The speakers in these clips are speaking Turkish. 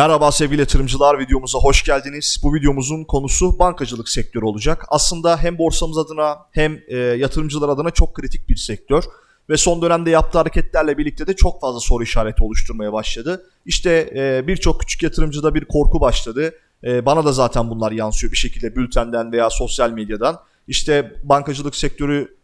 Merhaba sevgili yatırımcılar videomuza hoş geldiniz. Bu videomuzun konusu bankacılık sektörü olacak. Aslında hem borsamız adına hem e, yatırımcılar adına çok kritik bir sektör. Ve son dönemde yaptığı hareketlerle birlikte de çok fazla soru işareti oluşturmaya başladı. İşte e, birçok küçük yatırımcıda bir korku başladı. E, bana da zaten bunlar yansıyor bir şekilde bültenden veya sosyal medyadan. İşte bankacılık sektörü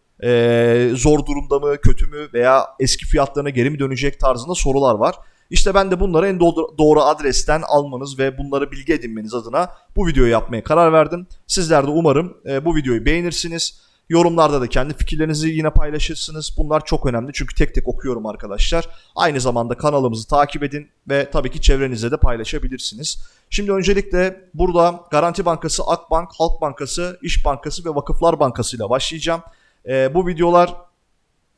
zor durumda mı, kötü mü veya eski fiyatlarına geri mi dönecek tarzında sorular var. İşte ben de bunları en doğru, adresten almanız ve bunları bilgi edinmeniz adına bu videoyu yapmaya karar verdim. Sizler de umarım e, bu videoyu beğenirsiniz. Yorumlarda da kendi fikirlerinizi yine paylaşırsınız. Bunlar çok önemli çünkü tek tek okuyorum arkadaşlar. Aynı zamanda kanalımızı takip edin ve tabii ki çevrenizde de paylaşabilirsiniz. Şimdi öncelikle burada Garanti Bankası, Akbank, Halk Bankası, İş Bankası ve Vakıflar Bankası ile başlayacağım. E, bu videolar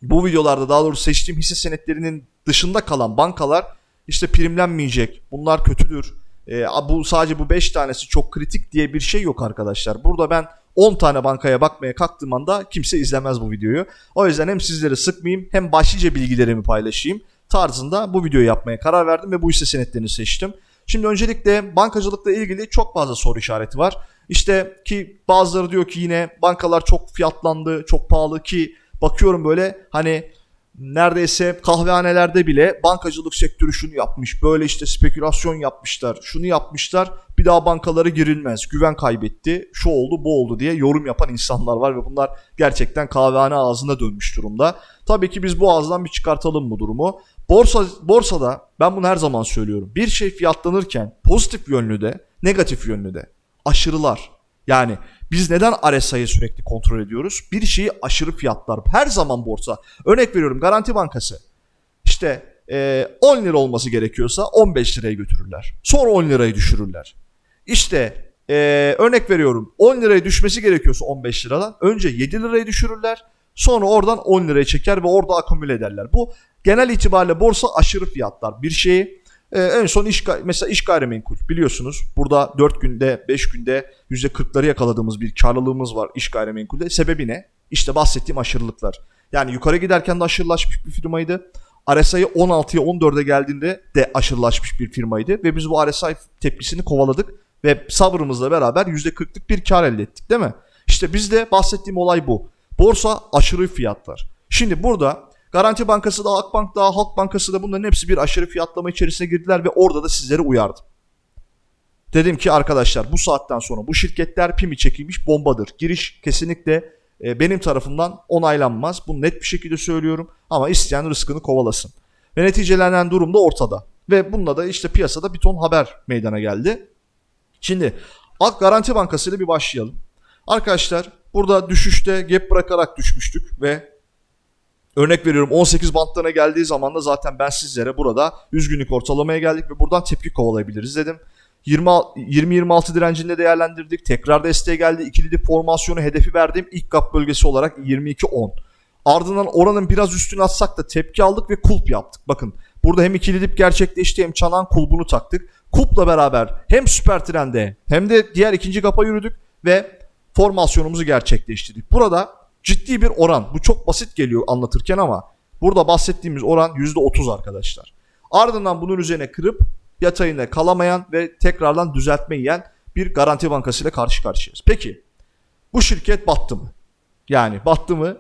bu videolarda daha doğrusu seçtiğim hisse senetlerinin dışında kalan bankalar işte primlenmeyecek. Bunlar kötüdür. E, bu sadece bu 5 tanesi çok kritik diye bir şey yok arkadaşlar. Burada ben 10 tane bankaya bakmaya kalktığım anda kimse izlemez bu videoyu. O yüzden hem sizleri sıkmayayım hem başlıca bilgilerimi paylaşayım tarzında bu videoyu yapmaya karar verdim ve bu hisse senetlerini seçtim. Şimdi öncelikle bankacılıkla ilgili çok fazla soru işareti var. İşte ki bazıları diyor ki yine bankalar çok fiyatlandı, çok pahalı ki bakıyorum böyle hani neredeyse kahvehanelerde bile bankacılık sektörü şunu yapmış, böyle işte spekülasyon yapmışlar, şunu yapmışlar, bir daha bankalara girilmez, güven kaybetti, şu oldu, bu oldu diye yorum yapan insanlar var ve bunlar gerçekten kahvehane ağzına dönmüş durumda. Tabii ki biz bu ağızdan bir çıkartalım bu durumu. Borsa borsada ben bunu her zaman söylüyorum. Bir şey fiyatlanırken pozitif yönlü de, negatif yönlü de aşırılar. Yani biz neden RSI'yi sürekli kontrol ediyoruz? Bir şeyi aşırı fiyatlar. Her zaman borsa. Örnek veriyorum Garanti Bankası. İşte e, 10 lira olması gerekiyorsa 15 liraya götürürler. Sonra 10 lirayı düşürürler. İşte e, örnek veriyorum 10 liraya düşmesi gerekiyorsa 15 liradan önce 7 lirayı düşürürler. Sonra oradan 10 liraya çeker ve orada akumüle ederler. Bu genel itibariyle borsa aşırı fiyatlar. Bir şeyi ee, en son iş mesela iş gayrimenkul biliyorsunuz. Burada 4 günde 5 günde %40'ları yakaladığımız bir karlılığımız var iş gayrimenkulde. Sebebi ne? İşte bahsettiğim aşırılıklar. Yani yukarı giderken de aşırılaşmış bir firmaydı. RSI 16'ya 14'e geldiğinde de aşırılaşmış bir firmaydı. Ve biz bu RSI tepkisini kovaladık. Ve sabrımızla beraber %40'lık bir kar elde ettik değil mi? İşte bizde bahsettiğim olay bu. Borsa aşırı fiyatlar. Şimdi burada Garanti Bankası da, Akbank da, Halk Bankası da bunların hepsi bir aşırı fiyatlama içerisine girdiler ve orada da sizleri uyardım. Dedim ki arkadaşlar bu saatten sonra bu şirketler pimi çekilmiş bombadır. Giriş kesinlikle e, benim tarafımdan onaylanmaz. Bunu net bir şekilde söylüyorum ama isteyen rızkını kovalasın. Ve neticelenen durum da ortada. Ve bununla da işte piyasada bir ton haber meydana geldi. Şimdi Ak Garanti Bankası ile bir başlayalım. Arkadaşlar burada düşüşte gap bırakarak düşmüştük ve Örnek veriyorum 18 bantlarına geldiği zaman da zaten ben sizlere burada 100 günlük ortalamaya geldik ve buradan tepki kovalayabiliriz dedim. 20-26 direncinde değerlendirdik. Tekrar desteğe geldi. İkili dip formasyonu hedefi verdiğim ilk gap bölgesi olarak 22-10. Ardından oranın biraz üstüne atsak da tepki aldık ve kulp yaptık. Bakın burada hem ikili dip gerçekleşti hem çanan kulbunu taktık. Kulpla beraber hem süper trende hem de diğer ikinci kapa yürüdük ve formasyonumuzu gerçekleştirdik. Burada ciddi bir oran. Bu çok basit geliyor anlatırken ama burada bahsettiğimiz oran %30 arkadaşlar. Ardından bunun üzerine kırıp yatayında kalamayan ve tekrardan düzeltme yiyen bir garanti bankası ile karşı karşıyayız. Peki bu şirket battı mı? Yani battı mı?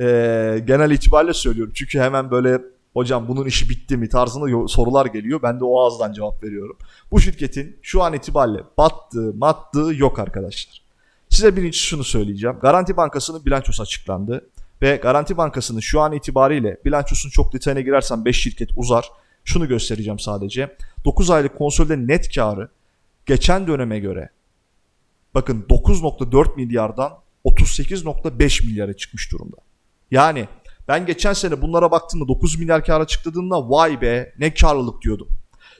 Ee, genel itibariyle söylüyorum. Çünkü hemen böyle hocam bunun işi bitti mi tarzında sorular geliyor. Ben de o ağızdan cevap veriyorum. Bu şirketin şu an itibariyle battığı mattığı yok arkadaşlar. Size birinci şunu söyleyeceğim. Garanti Bankası'nın bilançosu açıklandı. Ve Garanti Bankası'nın şu an itibariyle bilançosunun çok detayına girersem 5 şirket uzar. Şunu göstereceğim sadece. 9 aylık konsolide net karı geçen döneme göre bakın 9.4 milyardan 38.5 milyara çıkmış durumda. Yani ben geçen sene bunlara baktığımda 9 milyar kar açıkladığında vay be ne karlılık diyordum.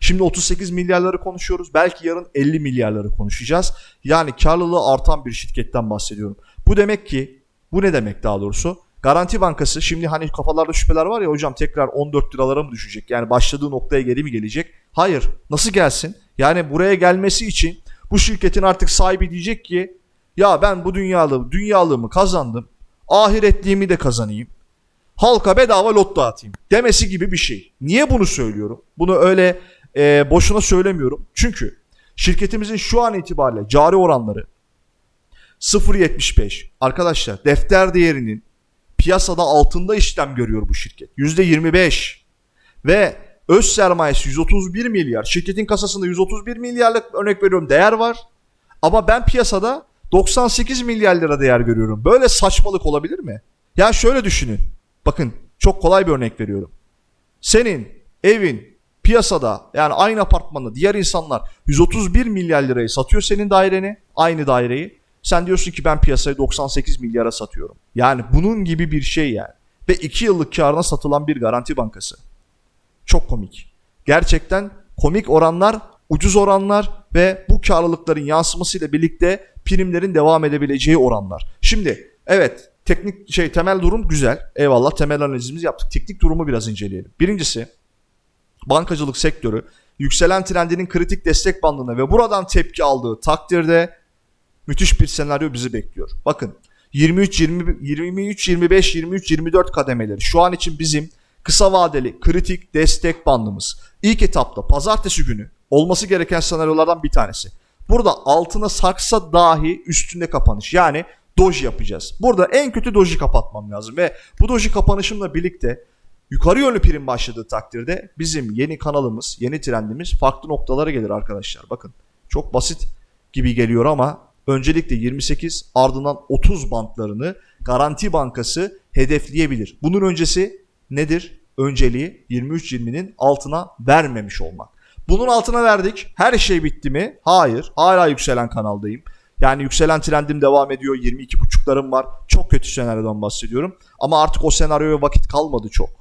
Şimdi 38 milyarları konuşuyoruz. Belki yarın 50 milyarları konuşacağız. Yani karlılığı artan bir şirketten bahsediyorum. Bu demek ki bu ne demek daha doğrusu? Garanti Bankası şimdi hani kafalarda şüpheler var ya hocam tekrar 14 liralara mı düşecek? Yani başladığı noktaya geri mi gelecek? Hayır. Nasıl gelsin? Yani buraya gelmesi için bu şirketin artık sahibi diyecek ki ya ben bu dünyalı dünyalığımı kazandım. Ahiretliğimi de kazanayım halka bedava lot dağıtayım demesi gibi bir şey. Niye bunu söylüyorum? Bunu öyle e, boşuna söylemiyorum. Çünkü şirketimizin şu an itibariyle cari oranları 0.75. Arkadaşlar defter değerinin piyasada altında işlem görüyor bu şirket. %25 ve öz sermayesi 131 milyar. Şirketin kasasında 131 milyarlık örnek veriyorum değer var. Ama ben piyasada 98 milyar lira değer görüyorum. Böyle saçmalık olabilir mi? Ya şöyle düşünün. Bakın çok kolay bir örnek veriyorum. Senin evin piyasada yani aynı apartmanda diğer insanlar 131 milyar lirayı satıyor senin daireni. Aynı daireyi. Sen diyorsun ki ben piyasayı 98 milyara satıyorum. Yani bunun gibi bir şey yani. Ve 2 yıllık karına satılan bir garanti bankası. Çok komik. Gerçekten komik oranlar, ucuz oranlar ve bu karlılıkların yansımasıyla birlikte primlerin devam edebileceği oranlar. Şimdi evet teknik şey temel durum güzel. Eyvallah temel analizimizi yaptık. Teknik durumu biraz inceleyelim. Birincisi bankacılık sektörü yükselen trendinin kritik destek bandına ve buradan tepki aldığı takdirde müthiş bir senaryo bizi bekliyor. Bakın 23 20 23 25 23 24 kademeleri şu an için bizim kısa vadeli kritik destek bandımız. İlk etapta pazartesi günü olması gereken senaryolardan bir tanesi. Burada altına saksa dahi üstünde kapanış. Yani doji yapacağız. Burada en kötü doji kapatmam lazım ve bu doji kapanışımla birlikte yukarı yönlü prim başladığı takdirde bizim yeni kanalımız, yeni trendimiz farklı noktalara gelir arkadaşlar. Bakın çok basit gibi geliyor ama öncelikle 28 ardından 30 bantlarını Garanti Bankası hedefleyebilir. Bunun öncesi nedir? Önceliği 23-20'nin altına vermemiş olmak. Bunun altına verdik. Her şey bitti mi? Hayır. Hala yükselen kanaldayım. Yani yükselen trendim devam ediyor. 22.5'larım var. Çok kötü senaryodan bahsediyorum. Ama artık o senaryoya vakit kalmadı çok.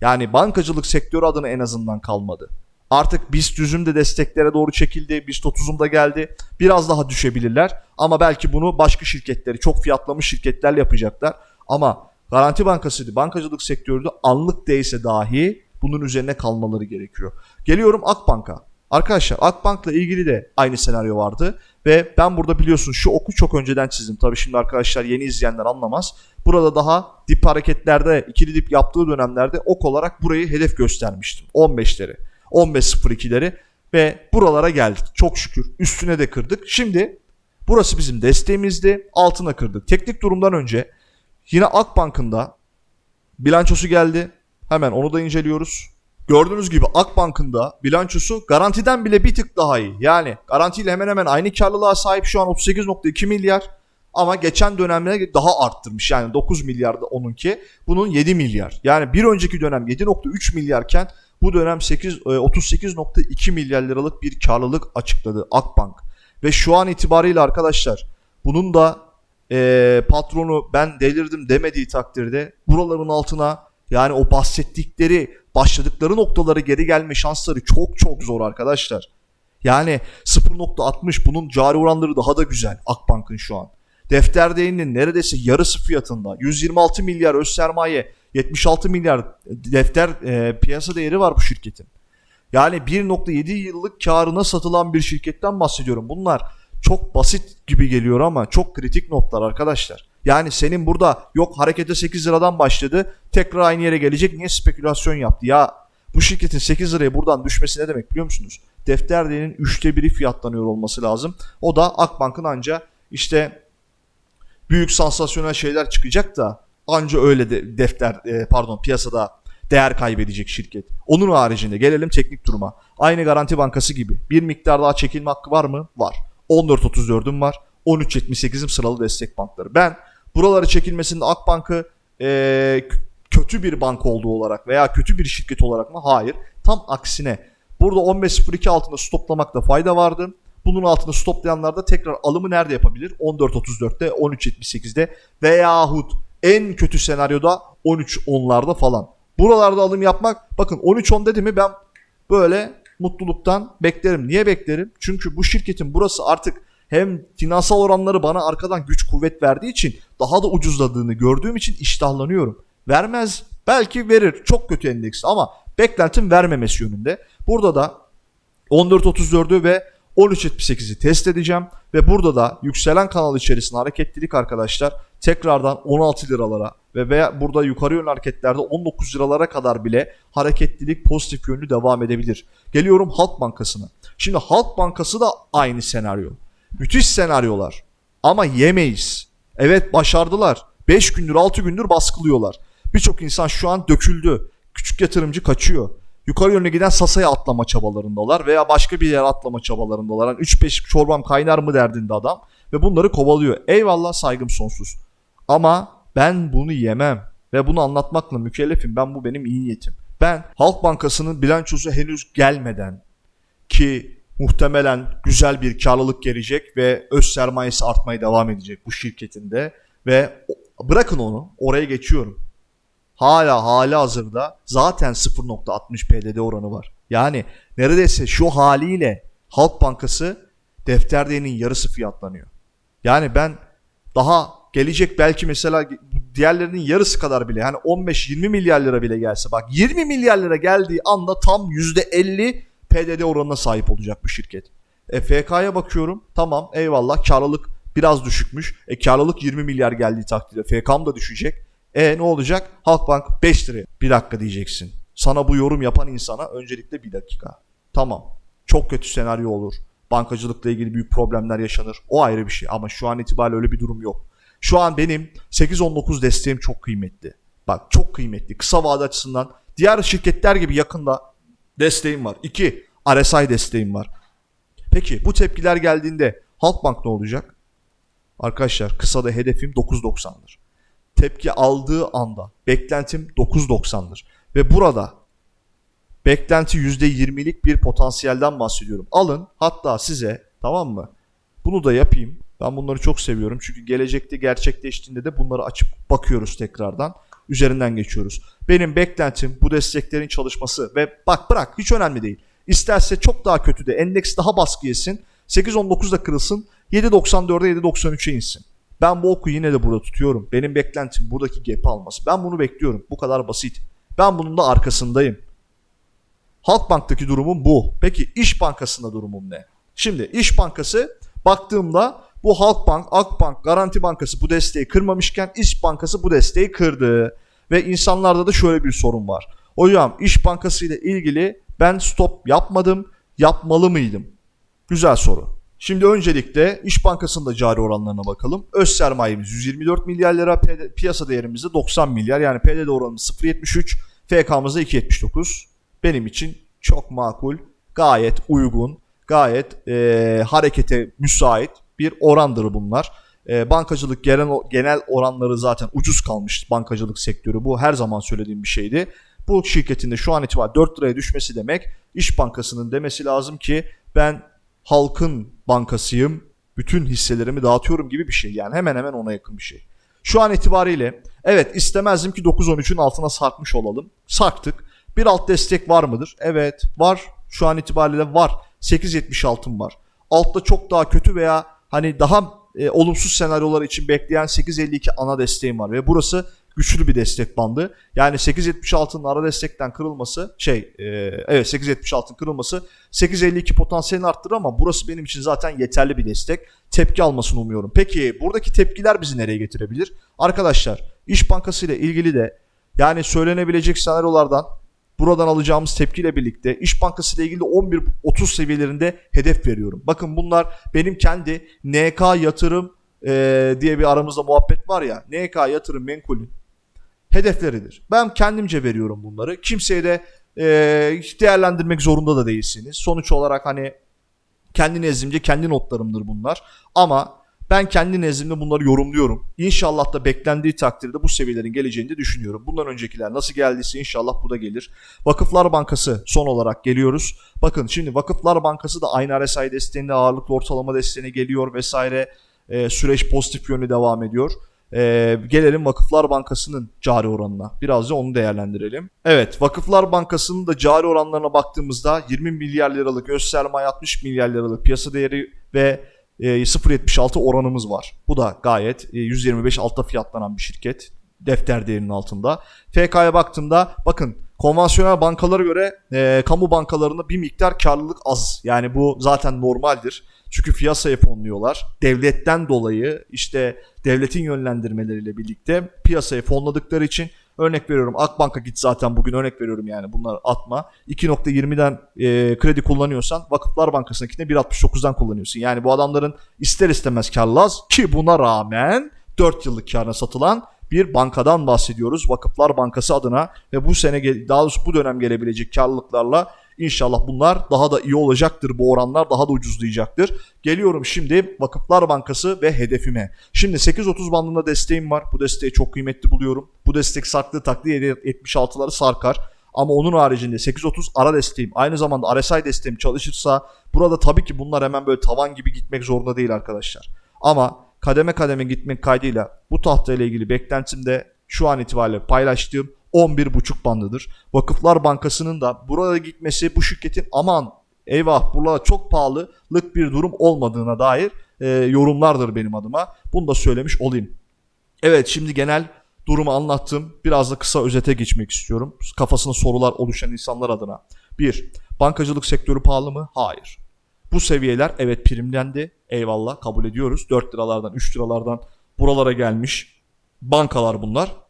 Yani bankacılık sektörü adına en azından kalmadı. Artık BIST düzüm de desteklere doğru çekildi. BIST 30'um da geldi. Biraz daha düşebilirler. Ama belki bunu başka şirketleri, çok fiyatlamış şirketlerle yapacaklar. Ama Garanti Bankası, bankacılık sektörü de anlık değilse dahi bunun üzerine kalmaları gerekiyor. Geliyorum Akbank'a. Arkadaşlar Akbank'la ilgili de aynı senaryo vardı. Ve ben burada biliyorsunuz şu oku çok önceden çizdim. Tabii şimdi arkadaşlar yeni izleyenler anlamaz. Burada daha dip hareketlerde, ikili dip yaptığı dönemlerde ok olarak burayı hedef göstermiştim. 15'leri, 15.02'leri ve buralara geldik. Çok şükür üstüne de kırdık. Şimdi burası bizim desteğimizdi. Altına kırdık. Teknik durumdan önce yine Akbank'ın da bilançosu geldi. Hemen onu da inceliyoruz. Gördüğünüz gibi Akbank'ın da bilançosu garantiden bile bir tık daha iyi. Yani garantiyle hemen hemen aynı karlılığa sahip şu an 38.2 milyar. Ama geçen dönemlere daha arttırmış. Yani 9 milyarda onunki. Bunun 7 milyar. Yani bir önceki dönem 7.3 milyarken bu dönem 8 e, 38.2 milyar liralık bir karlılık açıkladı Akbank. Ve şu an itibariyle arkadaşlar bunun da e, patronu ben delirdim demediği takdirde buraların altına yani o bahsettikleri başladıkları noktaları geri gelme şansları çok çok zor arkadaşlar. Yani 0.60 bunun cari oranları daha da güzel Akbank'ın şu an. Defter değerinin neredeyse yarısı fiyatında 126 milyar öz sermaye 76 milyar defter e, piyasa değeri var bu şirketin. Yani 1.7 yıllık karına satılan bir şirketten bahsediyorum. Bunlar çok basit gibi geliyor ama çok kritik notlar arkadaşlar. Yani senin burada yok harekete 8 liradan başladı tekrar aynı yere gelecek niye spekülasyon yaptı ya bu şirketin 8 liraya buradan düşmesi ne demek biliyor musunuz? Defter değerinin 3'te 1'i fiyatlanıyor olması lazım. O da Akbank'ın anca işte büyük sansasyonel şeyler çıkacak da anca öyle de defter e, pardon piyasada değer kaybedecek şirket. Onun haricinde gelelim teknik duruma. Aynı Garanti Bankası gibi bir miktar daha çekilme hakkı var mı? Var. 14.34'üm var. 13.78'im sıralı destek bankları. Ben buraları çekilmesinde Akbank'ı e, kötü bir banka olduğu olarak veya kötü bir şirket olarak mı? Hayır. Tam aksine. Burada 15.02 altında stoplamakta fayda vardı. Bunun altında stoplayanlar da tekrar alımı nerede yapabilir? 14.34'te, 13.78'de veyahut en kötü senaryoda 13.10'larda falan. Buralarda alım yapmak bakın 13.10 dedi mi ben böyle mutluluktan beklerim. Niye beklerim? Çünkü bu şirketin burası artık hem finansal oranları bana arkadan güç kuvvet verdiği için daha da ucuzladığını gördüğüm için iştahlanıyorum. Vermez. Belki verir. Çok kötü endeks ama beklentim vermemesi yönünde. Burada da 14.34'ü ve 13.78'i test edeceğim ve burada da yükselen kanal içerisinde hareketlilik arkadaşlar tekrardan 16 liralara ve veya burada yukarı yönlü hareketlerde 19 liralara kadar bile hareketlilik pozitif yönlü devam edebilir. Geliyorum Halk Bankası'na. Şimdi Halk Bankası da aynı senaryo. Müthiş senaryolar ama yemeyiz. Evet başardılar. 5 gündür 6 gündür baskılıyorlar. Birçok insan şu an döküldü. Küçük yatırımcı kaçıyor. Yukarı yönlü giden Sasa'ya atlama çabalarındalar veya başka bir yere atlama çabalarındalar. Yani 3-5 çorbam kaynar mı derdinde adam ve bunları kovalıyor. Eyvallah saygım sonsuz. Ama ben bunu yemem ve bunu anlatmakla mükellefim. Ben bu benim iyi niyetim. Ben Halk Bankası'nın bilançosu henüz gelmeden ki muhtemelen güzel bir karlılık gelecek ve öz sermayesi artmaya devam edecek bu şirketinde ve bırakın onu oraya geçiyorum. Hala hali hazırda zaten 0.60 PDD oranı var. Yani neredeyse şu haliyle Halk Bankası defter değerinin yarısı fiyatlanıyor. Yani ben daha gelecek belki mesela diğerlerinin yarısı kadar bile hani 15-20 milyar lira bile gelse bak 20 milyar lira geldiği anda tam %50 PDD oranına sahip olacak bu şirket. E, FK'ya bakıyorum tamam eyvallah karlılık biraz düşükmüş. E karlılık 20 milyar geldiği takdirde FK'm da düşecek. E ne olacak? Halkbank 5 liraya. Bir dakika diyeceksin. Sana bu yorum yapan insana öncelikle bir dakika. Tamam. Çok kötü senaryo olur. Bankacılıkla ilgili büyük problemler yaşanır. O ayrı bir şey ama şu an itibariyle öyle bir durum yok. Şu an benim 8-19 desteğim çok kıymetli. Bak çok kıymetli. Kısa vade açısından diğer şirketler gibi yakında desteğim var. 2. RSI desteğim var. Peki bu tepkiler geldiğinde Halkbank ne olacak? Arkadaşlar kısada hedefim 9.90'dır. Tepki aldığı anda beklentim 9.90'dır. Ve burada beklenti %20'lik bir potansiyelden bahsediyorum. Alın hatta size tamam mı? Bunu da yapayım. Ben bunları çok seviyorum. Çünkü gelecekte gerçekleştiğinde de bunları açıp bakıyoruz tekrardan. Üzerinden geçiyoruz. Benim beklentim bu desteklerin çalışması ve bak bırak hiç önemli değil. İsterse çok daha kötü de endeks daha baskı yesin. 8.19'da kırılsın. 7.94'e 7.93'e insin. Ben bu oku yine de burada tutuyorum. Benim beklentim buradaki gap'i alması. Ben bunu bekliyorum. Bu kadar basit. Ben bunun da arkasındayım. Halkbank'taki durumum bu. Peki İş Bankası'nda durumum ne? Şimdi İş Bankası baktığımda bu Halkbank, Akbank, Garanti Bankası bu desteği kırmamışken İş Bankası bu desteği kırdı. Ve insanlarda da şöyle bir sorun var. Hocam İş Bankası ile ilgili ben stop yapmadım. Yapmalı mıydım? Güzel soru. Şimdi öncelikle İş Bankası'nda cari oranlarına bakalım. Öz sermayemiz 124 milyar lira, piyasa değerimiz de 90 milyar. Yani PDD oranımız 0.73, FK'mız da 2.79. Benim için çok makul, gayet uygun, gayet e, harekete müsait bir orandır bunlar. E, bankacılık genel, genel oranları zaten ucuz kalmış bankacılık sektörü. Bu her zaman söylediğim bir şeydi. Bu şirketin de şu an itibariyle 4 liraya düşmesi demek İş Bankası'nın demesi lazım ki ben halkın bankasıyım. Bütün hisselerimi dağıtıyorum gibi bir şey. Yani hemen hemen ona yakın bir şey. Şu an itibariyle evet istemezdim ki 9-13'ün altına sarkmış olalım. Sarktık. Bir alt destek var mıdır? Evet var. Şu an itibariyle var. 8.76'm var. Altta çok daha kötü veya hani daha e, olumsuz senaryolar için bekleyen 8.52 ana desteğim var. Ve burası güçlü bir destek bandı. Yani 8.76'nın ara destekten kırılması şey e, evet 8.76'ın kırılması 8.52 potansiyelini arttırır ama burası benim için zaten yeterli bir destek. Tepki almasını umuyorum. Peki buradaki tepkiler bizi nereye getirebilir? Arkadaşlar İş Bankası ile ilgili de yani söylenebilecek senaryolardan buradan alacağımız tepkiyle birlikte İş Bankası ile ilgili de 11-30 seviyelerinde hedef veriyorum. Bakın bunlar benim kendi NK yatırım e, diye bir aramızda muhabbet var ya. NK yatırım menkulün hedefleridir. Ben kendimce veriyorum bunları. Kimseye de e, değerlendirmek zorunda da değilsiniz. Sonuç olarak hani kendi nezdimce kendi notlarımdır bunlar. Ama ben kendi nezdimde bunları yorumluyorum. İnşallah da beklendiği takdirde bu seviyelerin geleceğini de düşünüyorum. Bundan öncekiler nasıl geldiyse inşallah bu da gelir. Vakıflar Bankası son olarak geliyoruz. Bakın şimdi Vakıflar Bankası da aynı RSI desteğinde ağırlıklı ortalama desteğine geliyor vesaire. Ee, süreç pozitif yönlü devam ediyor. Ee, gelelim Vakıflar Bankası'nın cari oranına. Biraz da onu değerlendirelim. Evet Vakıflar Bankası'nın da cari oranlarına baktığımızda 20 milyar liralık öz sermaye 60 milyar liralık piyasa değeri ve e, 0.76 oranımız var. Bu da gayet e, 125 altta fiyatlanan bir şirket. Defter değerinin altında. FK'ya baktığımda bakın konvansiyonel bankalara göre e, kamu bankalarında bir miktar karlılık az. Yani bu zaten normaldir. Çünkü piyasaya fonluyorlar. Devletten dolayı işte devletin yönlendirmeleriyle birlikte piyasaya fonladıkları için örnek veriyorum Akbank'a git zaten bugün örnek veriyorum yani bunları atma. 2.20'den e, kredi kullanıyorsan Vakıflar Bankası'ndakine 1.69'dan kullanıyorsun. Yani bu adamların ister istemez karlı az ki buna rağmen 4 yıllık karına satılan bir bankadan bahsediyoruz. Vakıflar Bankası adına ve bu sene daha doğrusu bu dönem gelebilecek karlılıklarla inşallah bunlar daha da iyi olacaktır. Bu oranlar daha da ucuzlayacaktır. Geliyorum şimdi Vakıflar Bankası ve hedefime. Şimdi 8.30 bandında desteğim var. Bu desteği çok kıymetli buluyorum. Bu destek sarktığı takdirde 76'ları sarkar. Ama onun haricinde 8.30 ara desteğim aynı zamanda RSI desteğim çalışırsa burada tabii ki bunlar hemen böyle tavan gibi gitmek zorunda değil arkadaşlar. Ama kademe kademe gitmek kaydıyla bu tahtayla ilgili beklentim de şu an itibariyle paylaştığım 11.5 bandıdır. Vakıflar Bankası'nın da burada gitmesi bu şirketin aman eyvah burada çok pahalılık bir durum olmadığına dair e, yorumlardır benim adıma. Bunu da söylemiş olayım. Evet şimdi genel durumu anlattım. Biraz da kısa özete geçmek istiyorum. Kafasında sorular oluşan insanlar adına. 1. Bankacılık sektörü pahalı mı? Hayır. Bu seviyeler evet primlendi. Eyvallah kabul ediyoruz. 4 liralardan 3 liralardan buralara gelmiş bankalar bunlar.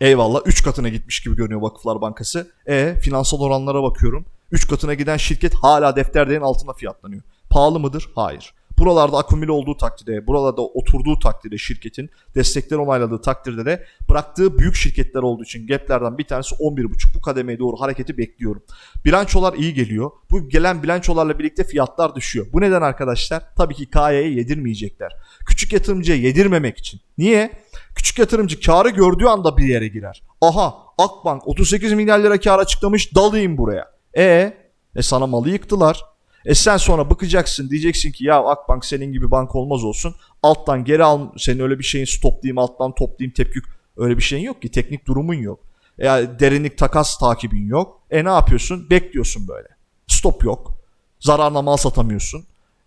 Eyvallah 3 katına gitmiş gibi görünüyor Vakıflar Bankası. E finansal oranlara bakıyorum. 3 katına giden şirket hala defter değerin altında fiyatlanıyor. Pahalı mıdır? Hayır. Buralarda akumüle olduğu takdirde, buralarda oturduğu takdirde şirketin destekler onayladığı takdirde de bıraktığı büyük şirketler olduğu için gaplerden bir tanesi 11.5 bu kademeye doğru hareketi bekliyorum. Bilançolar iyi geliyor. Bu gelen bilançolarla birlikte fiyatlar düşüyor. Bu neden arkadaşlar? Tabii ki KY'ye yedirmeyecekler. Küçük yatırımcıya yedirmemek için. Niye? Küçük yatırımcı karı gördüğü anda bir yere girer. Aha Akbank 38 milyar lira kar açıklamış dalayım buraya. E, e sana malı yıktılar. E sen sonra bakacaksın diyeceksin ki ya Akbank senin gibi banka olmaz olsun. Alttan geri al senin öyle bir şeyin stoplayayım alttan toplayayım tepki öyle bir şeyin yok ki teknik durumun yok. E, derinlik takas takibin yok. E ne yapıyorsun? Bekliyorsun böyle. Stop yok. Zararla mal satamıyorsun.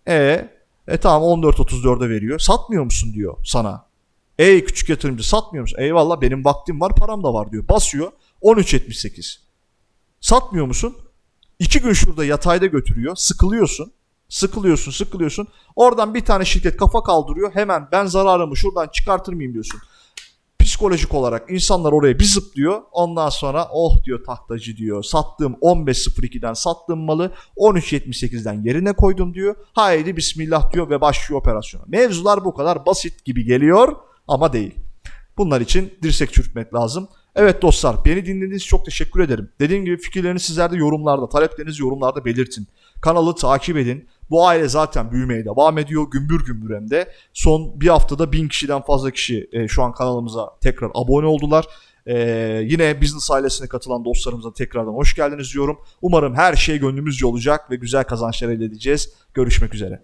E, e tamam 14.34'e veriyor. Satmıyor musun diyor sana. Ey küçük yatırımcı satmıyor musun? Eyvallah benim vaktim var param da var diyor. Basıyor 13.78. Satmıyor musun? İki gün şurada yatayda götürüyor. Sıkılıyorsun. Sıkılıyorsun sıkılıyorsun. Oradan bir tane şirket kafa kaldırıyor. Hemen ben zararımı şuradan çıkartır mıyım diyorsun. Psikolojik olarak insanlar oraya bir zıplıyor. Ondan sonra oh diyor tahtacı diyor. Sattığım 15.02'den sattığım malı 13.78'den yerine koydum diyor. Haydi bismillah diyor ve başlıyor operasyona. Mevzular bu kadar basit gibi geliyor ama değil. Bunlar için dirsek çürütmek lazım. Evet dostlar beni dinlediğiniz için çok teşekkür ederim. Dediğim gibi fikirlerinizi sizler de yorumlarda, taleplerinizi yorumlarda belirtin. Kanalı takip edin. Bu aile zaten büyümeye devam ediyor. Gümbür gümbür hem de. Son bir haftada bin kişiden fazla kişi e, şu an kanalımıza tekrar abone oldular. E, yine business ailesine katılan dostlarımıza tekrardan hoş geldiniz diyorum. Umarım her şey gönlümüzce olacak ve güzel kazançlar elde edeceğiz. Görüşmek üzere.